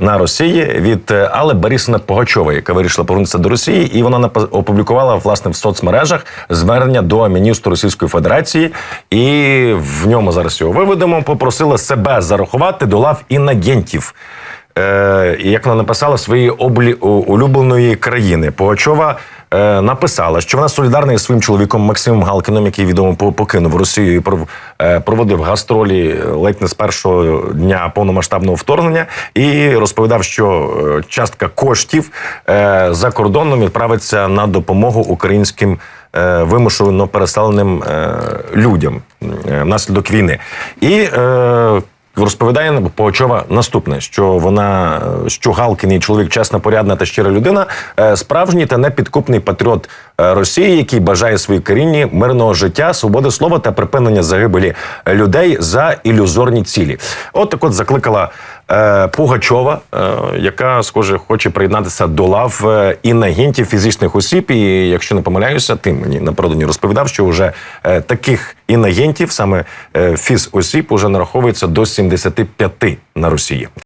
на Росії від Але Алли Борисівни Погачової, яка вирішила повернутися до Росії, і вона опублікувала власне в соцмережах звернення до міністру Російської Федерації, і в ньому зараз його виведемо. Попросила себе зарахувати до лав інагентів. Е, як вона написала своєї облі улюбленої країни. Погачова е, написала, що вона солідарна із своїм чоловіком Максимом Галкіном, який відомо покинув Росію і е, проводив гастролі ледь не з першого дня повномасштабного вторгнення, і розповідав, що частка коштів за кордоном відправиться на допомогу українським. Вимушено переселеним людям внаслідок війни, і е, Розповідає Погачова наступне: що вона, що Галкін, і чоловік, чесна, порядна та щира людина, е, справжній та непідкупний патріот е, Росії, який бажає своїй країні мирного життя, свободи слова та припинення загибелі людей за ілюзорні цілі. От так от закликала Пугачова, е, яка, схоже, хоче приєднатися до лав е, інагентів фізичних осіб. І якщо не помиляюся, ти мені напередодні розповідав, що вже е, таких інагентів, саме е, фіз осіб, уже нараховується до 75 на Росії.